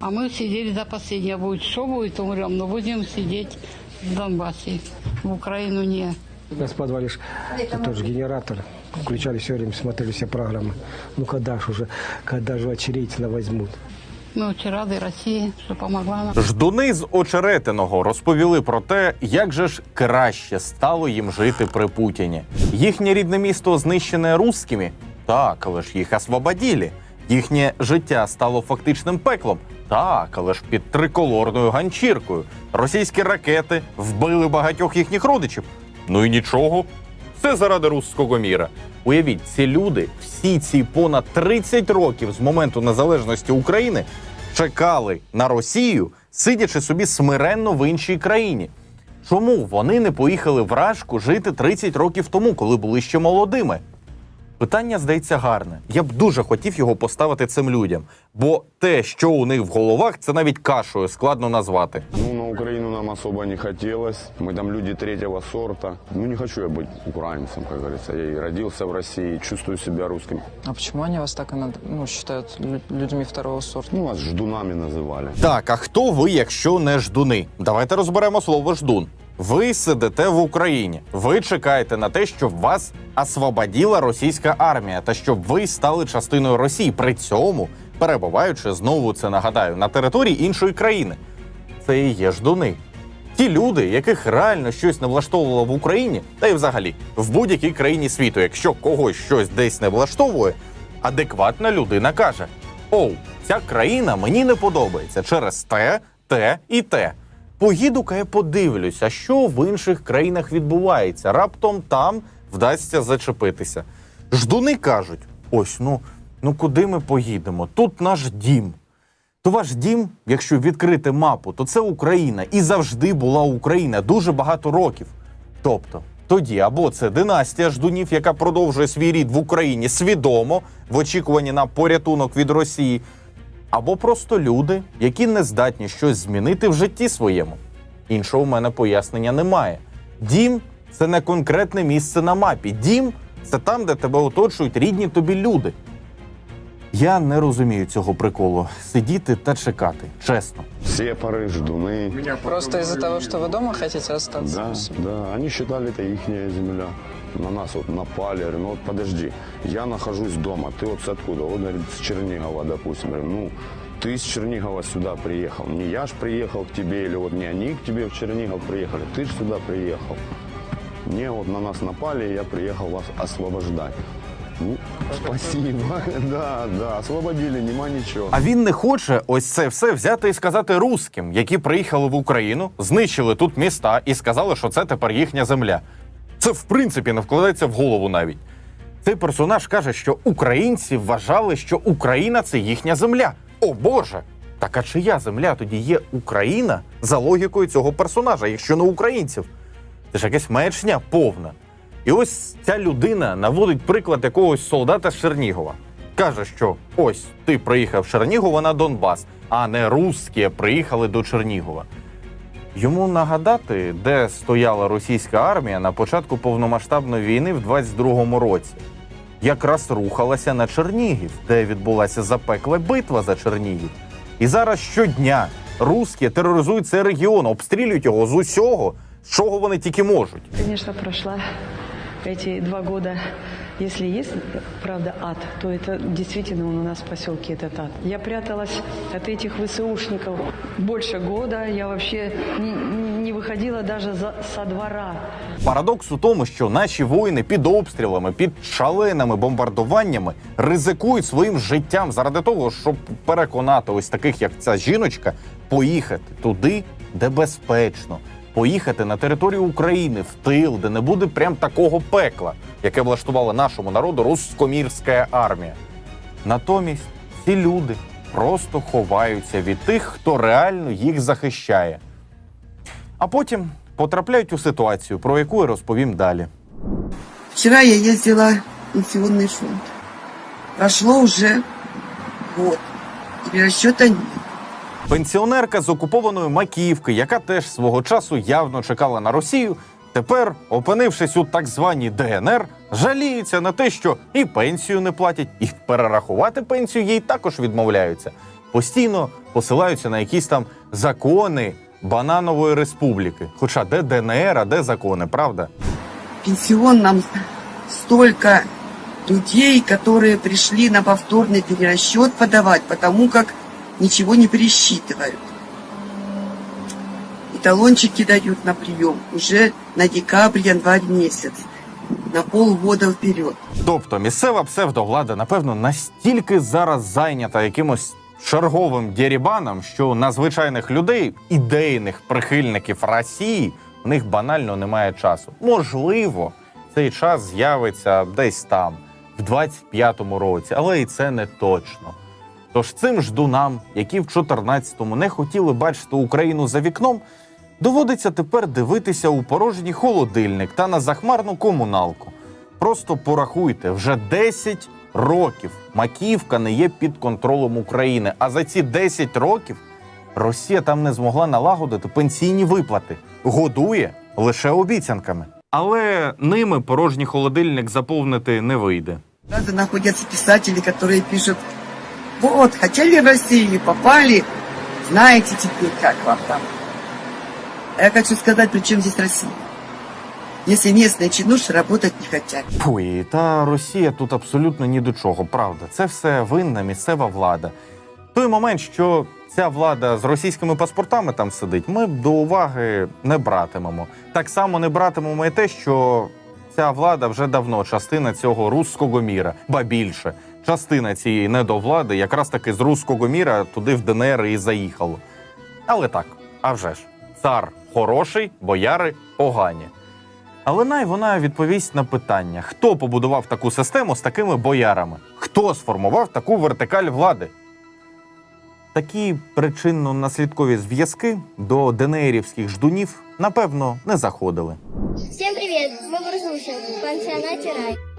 А мы сидели до последнего. Будет что будет, умрем, но будем сидеть в Донбассе. В Украину не. У нас в подвале ж тоже генератор. Включали все время, смотрели все программы. Ну когда ж уже, когда же очередь возьмут? Мы очень рады России, что помогла нам. Ждуни з очеретиного розповіли про те, як же ж краще стало їм жити при Путіні. Їхнє рідне місто знищене русскими? Так, але ж їх освободили. Їхнє життя стало фактичним пеклом. Так, але ж під триколорною ганчіркою. Російські ракети вбили багатьох їхніх родичів. Ну і нічого. Все заради руського міра. Уявіть, ці люди всі ці понад 30 років з моменту незалежності України чекали на Росію, сидячи собі смиренно в іншій країні. Чому вони не поїхали в Рашку жити 30 років тому, коли були ще молодими? Питання здається гарне. Я б дуже хотів його поставити цим людям, бо те, що у них в головах, це навіть кашою складно назвати. Ну, на Украину нам особо не хотелось. Мы там люди третьего сорта. Ну, не хочу я быть украинцем, как говорится. Я и родился в России, чувствую себя русским. А почему они вас так иногда, ну, считают лю- людьми второго сорта? Ну, нас ждунами называли. Так, а хто ви, якщо не ждуни? Давайте розберемо слово ждун. Ви сидите в Україні. Ви чекаєте на те, щоб вас освободила російська армія та щоб ви стали частиною Росії. При цьому перебуваючи знову це нагадаю на території іншої країни. Це і є ждуни. Ті люди, яких реально щось не влаштовувало в Україні, та й взагалі в будь-якій країні світу, якщо когось щось десь не влаштовує, адекватна людина каже: Оу, ця країна мені не подобається через те, те і те. Поїду-ка я подивлюся, що в інших країнах відбувається. Раптом там вдасться зачепитися. Ждуни кажуть: ось ну, ну куди ми поїдемо? Тут наш дім. То ваш дім, якщо відкрити мапу, то це Україна і завжди була Україна дуже багато років. Тобто, тоді або це династія ждунів, яка продовжує свій рід в Україні свідомо в очікуванні на порятунок від Росії, або просто люди, які не здатні щось змінити в житті своєму. Іншого в мене пояснення немає. Дім це не конкретне місце на мапі. Дім це там, де тебе оточують рідні тобі люди. Я не розумію цього приколу сидіти та чекати, чесно. Сепары, ждуны. Просто из-за того, что вы дома хотите остаться? Да, да. Они считали, это ихняя земля. На нас вот напали. Я говорю, ну вот подожди, я нахожусь дома. Ты вот с откуда? Вот, говорит, с Чернигова, допустим. Я говорю, ну, ты из Чернигова сюда приехал. Не я ж приехал к тебе, или вот не они к тебе в Чернигов приехали. Ты ж сюда приехал. Не, вот на нас напали, и я приехал вас освобождать. Ну, спасибо. Да, да, освободили, нема ничего. А він не хоче ось це все взяти і сказати русським, які приїхали в Україну, знищили тут міста і сказали, що це тепер їхня земля. Це в принципі не вкладається в голову навіть. Цей персонаж каже, що українці вважали, що Україна це їхня земля. О Боже! Так а чия земля тоді є Україна за логікою цього персонажа, якщо не українців? Це ж якась маячня повна. І ось ця людина наводить приклад якогось солдата з Чернігова. Каже, що ось ти приїхав з Чернігова на Донбас, а не русські приїхали до Чернігова. Йому нагадати, де стояла російська армія на початку повномасштабної війни в 22-му році. Якраз рухалася на Чернігів, де відбулася запекла битва за Чернігів. І зараз щодня русські тероризують цей регіон, обстрілюють його з усього, з чого вони тільки можуть. Конечно, прошла эти два года. Если есть, правда, ад, то это действительно он у нас в поселке этот ад. Я пряталась от этих ВСУшников больше года. Я вообще не, не выходила даже за, со двора. Парадокс у тому, що наші воїни під обстрілами, під шаленими бомбардуваннями ризикують своїм життям заради того, щоб переконати ось таких, як ця жіночка, поїхати туди, де безпечно. Поїхати на територію України в тил, де не буде прям такого пекла, яке влаштувала нашому народу руськомірська армія. Натомість ці люди просто ховаються від тих, хто реально їх захищає. А потім потрапляють у ситуацію, про яку я розповім далі. Вчера я ездила в пенсионный фонд. Прошло уже год. Перерасчета нет. Пенсіонерка з окупованої Макіївки, яка теж свого часу явно чекала на Росію, тепер, опинившись у так званій ДНР, жаліється на те, що і пенсію не платять, і перерахувати пенсію їй також відмовляються. Постійно посилаються на якісь там закони бананової республіки. Хоча де ДНР, а де закони, правда? пенсионном столько людей, которые пришли на повторный перерасчет подавать, потому как ничего не пересчитывают. И талончики дают на прием уже на декабрь, январь месяц, на полгода вперед. Тобто місцева псевдовлада, напевно, настільки зараз зайнята якимось черговим дєрібаном, що на звичайних людей, ідейних прихильників Росії, в них банально немає часу. Можливо, цей час з'явиться десь там, в 25-му році, але і це не точно. Тож цим ждунам, які в 14-му не хотіли бачити Україну за вікном, доводиться тепер дивитися у порожній холодильник та на захмарну комуналку. Просто порахуйте, вже 10 років Макіївка не є під контролем України. А за ці 10 років Росія там не змогла налагодити пенсійні виплати, годує лише обіцянками. Але ними порожній холодильник заповнити не вийде. Правда, находятся писатели, которые пишут, вот, хотели в Россию, попали, знаете теперь, как вам там. Я хочу сказать, при чем здесь Россия? Если местные чинуши работать не хотят. Фуй, та Росія тут абсолютно ні до чого, правда. Це все винна місцева влада. Той момент, що ця влада з російськими паспортами там сидить, ми до уваги не братимемо. Так само не братимемо і те, що ця влада вже давно частина цього руського міра, ба більше. Частина цієї недовлади якраз таки з руського міра туди в ДНР і заїхало. Але так, а вже ж, цар хороший, бояри погані. Але най вона відповість на питання: хто побудував таку систему з такими боярами? Хто сформував таку вертикаль влади? Такі причинно-наслідкові зв'язки до ДНРівських ждунів, напевно, не заходили. Всем привет! Мы в Разрушенке, в пансионате «Рай».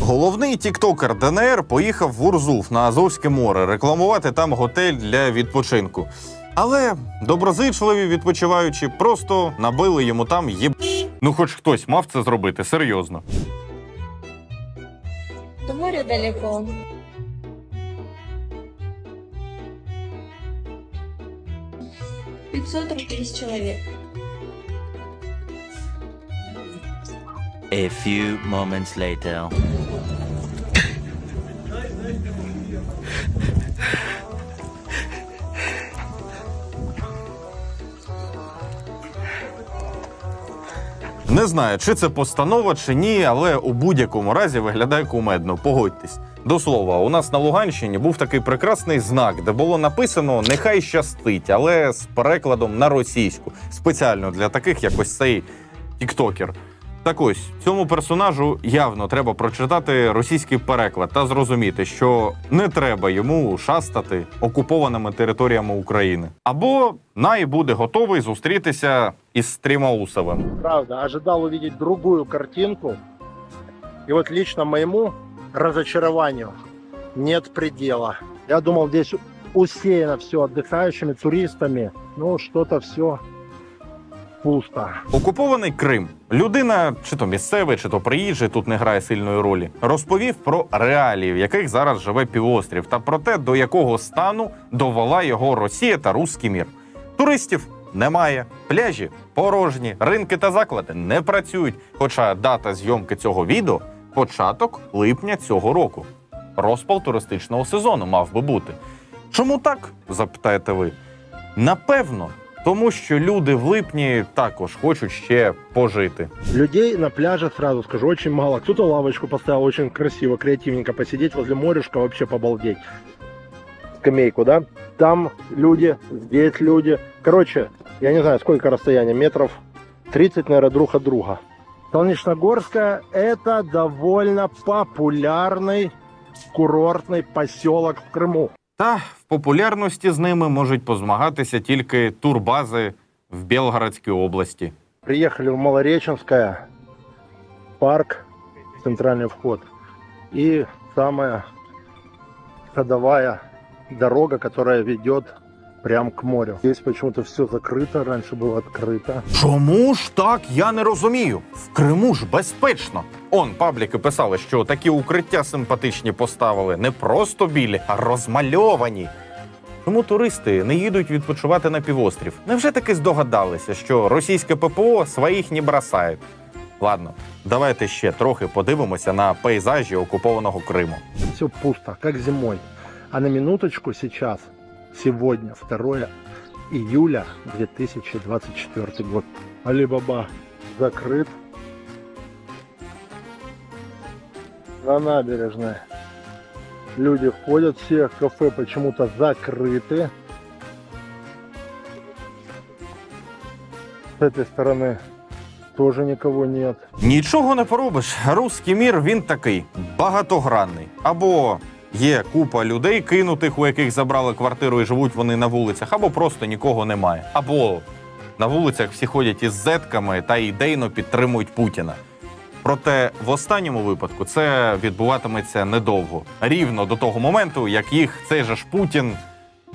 Головний тіктокер ДНР поїхав в Урзув на Азовське море рекламувати там готель для відпочинку. Але доброзичливі відпочиваючі просто набили йому там єб. Ну, хоч хтось мав це зробити, серйозно. До моря далеко. Пятьсот рублей с человека. A few moments later. Не знаю, чи це постанова, чи ні, але у будь-якому разі виглядає кумедно. Погодьтесь. До слова, у нас на Луганщині був такий прекрасний знак, де було написано Нехай щастить, але з перекладом на російську, спеціально для таких, як ось цей тіктокер. Так ось цьому персонажу явно треба прочитати російський переклад та зрозуміти, що не треба йому шастати окупованими територіями України. Або най буде готовий зустрітися із Стрімаусовим. правда, ожидал увидеть другую картинку. И вот лично моему разочарованию нет предела. Я думал, здесь усеяно все отдыхающими, туристами. Ну, что-то все пусто. Окупований Крим. Людина, чи то місцевий, чи то приїжджий, тут не грає сильної ролі. Розповів про реалії, в яких зараз живе півострів, та про те, до якого стану довела його Росія та Руський мір. Туристів немає, пляжі порожні, ринки та заклади не працюють. Хоча дата зйомки цього відео початок липня цього року. Розпал туристичного сезону мав би бути. Чому так? запитаєте ви. Напевно, тому що люди в липні також хочуть ще пожити. Людей на пляже, сразу скажу, очень мало. Кто-то лавочку поставил очень красиво, креативненько посидеть возле морюшка, вообще побалдеть. Скамейку, да? Там люди, здесь люди. Короче, я не знаю, сколько расстояние, метров 30, наверное, друг от друга. Солнечногорская – это довольно популярный курортный поселок в Крыму. Та в популярності з ними можуть позмагатися тільки турбази в Білгородській області. Приїхали в Малореченське, парк, центральний вход. і саме ходовая дорога, которая ведет прям к морю. Здесь почему-то все закрыто, раньше было открыто. Чому ж так я не розумію? В Криму ж безпечно. Он пабліки писали, що такі укриття симпатичні поставили не просто білі, а розмальовані. Чому туристи не їдуть відпочивати на півострів? Невже таки здогадалися, що російське ППО своїх не бросають? Ладно, давайте ще трохи подивимося на пейзажі окупованого Криму. Все пусто, как зимой. А на минуточку сейчас, сегодня, 2 июля 2024 год. Алибаба закрыт. На набережной люди входят, все кафе почему-то закрыты. С этой стороны тоже никого нет. Нічого не поробиш. Руський мір він такий багатогранний. Або є купа людей, кинутих, у яких забрали квартиру і живуть вони на вулицях, або просто нікого немає. Або на вулицях всі ходять із зетками та ідейно підтримують Путіна. Проте в останньому випадку це відбуватиметься недовго, рівно до того моменту, як їх цей же ж Путін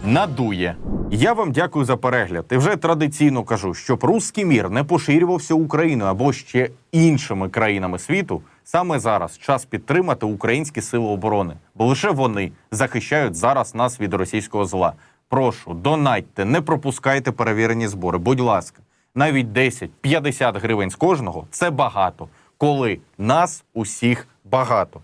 надує. Я вам дякую за перегляд. І вже традиційно кажу, щоб руський мір не поширювався Україною або ще іншими країнами світу. Саме зараз час підтримати українські сили оборони, бо лише вони захищають зараз нас від російського зла. Прошу, донатьте, не пропускайте перевірені збори. Будь ласка, навіть 10-50 гривень з кожного це багато, коли нас усіх багато.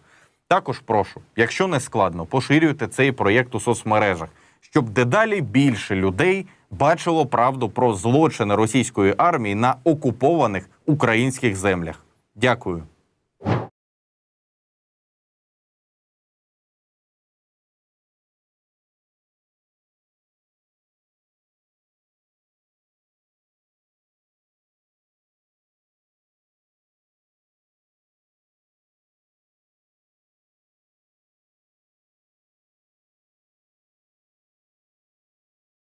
Також прошу, якщо не складно, поширюйте цей проєкт у соцмережах, щоб дедалі більше людей бачило правду про злочини російської армії на окупованих українських землях. Дякую.